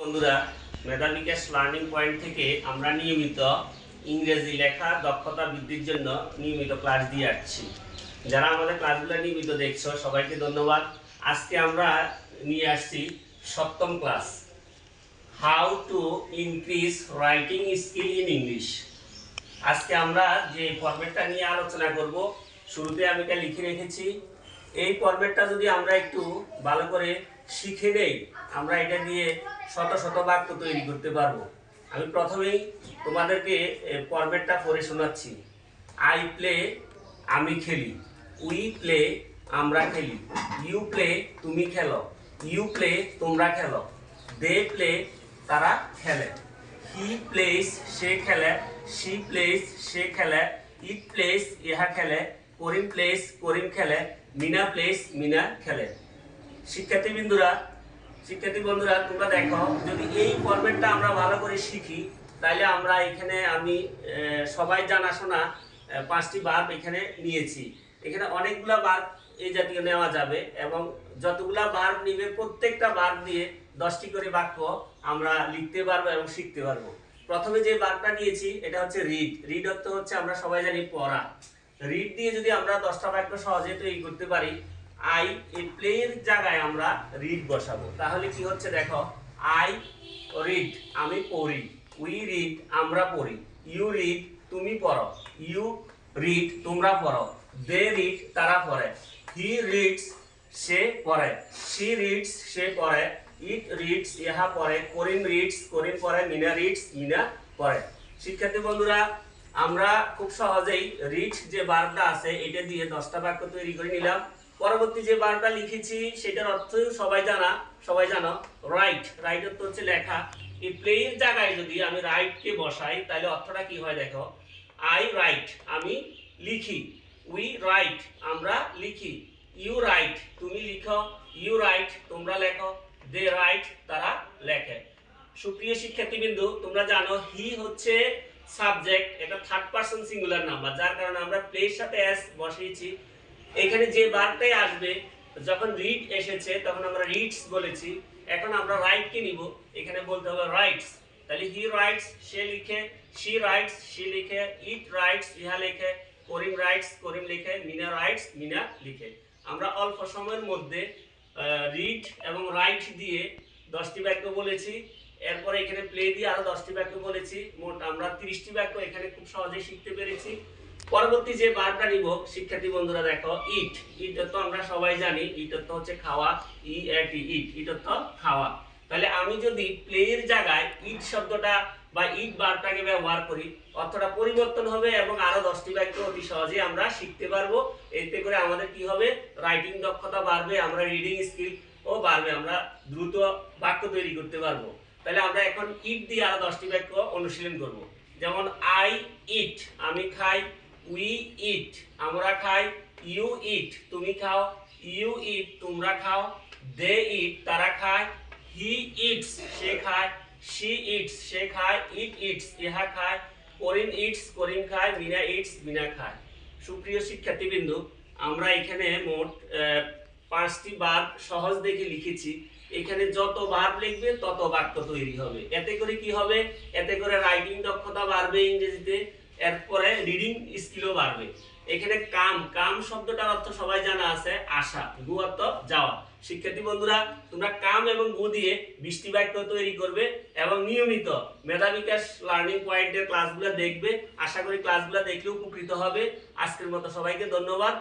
বন্ধুরা মেধা বিকাশ learning point থেকে আমরা নিয়মিত ইংরেজি লেখা, দক্ষতা বৃদ্ধির জন্য নিয়মিত ক্লাস দিয়ে আসছি। যারা আমাদের ক্লাসগুলো নিয়মিত দেখছ, সবাইকে ধন্যবাদ। আজকে আমরা নিয়ে আসছি সপ্তম class how to increase writing skill in English আজকে আমরা যে ফরম্যাটটা নিয়ে আলোচনা করব, শুরুতে আমি এটা লিখে রেখেছি। এই ফরম্যাটটা যদি আমরা একটু ভালো করে শিখে নেই, আমরা এটা দিয়ে শত শত বাক্য তৈরি করতে পারব। আমি প্রথমেই তোমাদেরকে ফরম্যাটটা পড়ে শোনাচ্ছি। আই প্লে আমি খেলি। উই প্লে আমরা খেলি। ইউ প্লে তুমি খেলো। ইউ প্লে তোমরা খেলো। দে প্লে তারা খেলে। হি প্লেস সে খেলে। শি প্লেস সে খেলে। ইট প্লেস ইহা খেলে। করিম প্লেস করিম খেলে। মিনা প্লেস মিনা খেলে। শিক্ষার্থী বিন্দুরা শিক্ষার্থী বন্ধুরা, তোমরা দেখো, যদি এই ফরম্যাটটা আমরা ভালো করে শিখি, তাহলে আমরা এখানে আমি সবাই জানাশোনা পাঁচটি বার্ব এখানে নিয়েছি। এখানে অনেকগুলা বার্ব এই জাতীয় নেওয়া যাবে এবং যতগুলা বার্ব নিবে, প্রত্যেকটা বার্ব দিয়ে দশটি করে বাক্য আমরা লিখতে পারব এবং শিখতে পারব। প্রথমে যে বার্বটা নিয়েছি, এটা হচ্ছে রিড রিড অর্থ হচ্ছে আমরা সবাই জানি পড়া। রিড দিয়ে যদি আমরা দশটা বাক্য সহজে তৈরি করতে পারি আই এই প্লের জায়গায় আমরা রিড বসাবো। তাহলে কি হচ্ছে দেখো? আই রিড আমি পড়ি। উই রিড আমরা পড়ি। ইউ রিড তুমি পড়ো। ইউ রিড তোমরা পড়ো। দে রিড তারা পড়ে। হি রিডস সে পড়ে। শি রিডস সে পড়ে। ইট রিডস ইহা পড়ে। করিম রিডস করিম পড়ে। মিনা রিডস মিনা পড়ে। শিক্ষার্থী বন্ধুরা, আমরা খুব সহজেই রিড যে বার্তা আছে, এটা দিয়ে দশটা বাক্য তৈরি করে নিলাম। পরবর্তী যে বার্বটা লিখেছি, সেটার অর্থ সবাই জানা, সবাই জানো রাইট রাইট অর্থ হচ্ছে লেখা। এই প্লেয়ের জায়গায় যদি আমি রাইট কে বসাই, তাহলে অর্থটা কি হয় দেখো? আই রাইট আমি লিখি। উই রাইট আমরা লিখি। ইউ রাইট তুমি লিখো। ইউ রাইট তোমরা লেখো। দে রাইট তারা লেখে। সুপ্রিয় শিক্ষার্থীবৃন্দু, তোমরা জানো হি হচ্ছে সাবজেক্ট এটা থার্ড পারসন সিঙ্গুলার নাম্বার যার কারণে আমরা প্লের সাথে এস বসিয়েছি। এখানে যে বারটাই আসবে, যখন রিড এসেছে, তখন আমরা রিডস বলেছি। এখন আমরা রাইট কে নিব। এখানে বলতে হবে রাইটস তাহলে হি রাইটস সে লিখে শি রাইটস সে লিখে ইট রাইটস ইহা লিখে, করিম রাইটস করিম লিখে, মিনা রাইটস মিনা লিখে। আমরা অল্প সময়ের মধ্যে রিড এবং রাইট দিয়ে দশটি বাক্য বলেছি। এরপরে এখানে প্লে দিয়ে আরও দশটি বাক্য বলেছি। মোট আমরা তিরিশটি বাক্য এখানে খুব সহজে শিখতে পেরেছি। পরবর্তী যে বারটা নিব, শিক্ষার্থী বন্ধুরা দেখো ইট ইট তো আমরা সবাই জানি ইট তো হচ্ছে খাওয়া ই এট ইট ইট তো খাওয়া। তাহলে আমি যদি প্লের জায়গায় ইট শব্দটা বা ইট বারটাকে ব্যবহার করি, অর্থটা পরিবর্তন হবে এবং আরও দশটি বাক্য অতি সহজে আমরা শিখতে পারব। এতে করে আমাদের কি হবে? রাইটিং দক্ষতা বাড়বে, আমরা রিডিং স্কিল ও বাড়বে, আমরা দ্রুত বাক্য তৈরি করতে পারব। তাহলে আমরা এখন ইট দিয়ে আরও দশটি বাক্য অনুশীলন করব। যেমন আই ইট আমি খাই উই ইট আমরা খাই ইউ ইট তুমি খাও ইউ ইট তোমরা খাও দে ইট তারা খায় হি ইটস সে খায় শি ইটস সে খায় ইট ইটস ইহা খায়, করিম ইটস করিম খায়, মিনা ইটস মিনা খায়। সুপ্রিয় শিক্ষার্থীবৃন্দু, আমরা এখানে মোট পাঁচটি বার সহজ দেখে লিখেছি। এখানে যত বার লিখবে, তত বাক্য তৈরি হবে। এতে করে কি হবে? এতে করে রাইটিং দক্ষতা বাড়বে ইংরেজিতে। এরপরে রিডিং স্কিলও বাড়বে। এখানে কাম কাম শব্দটার অর্থ সবাই জানা আছে, আশা গু অর্থ যাওয়া। শিক্ষার্থী বন্ধুরা, তোমরা কাম এবং গু দিয়ে বৃষ্টি বাক্য তৈরি করবে এবং নিয়মিত মেধা বিকাশ লার্নিং পয়েন্টের ক্লাসগুলো দেখবে। আশা করি ক্লাসগুলো দেখলে উপকৃত হবে। আজকের মতো সবাইকে ধন্যবাদ।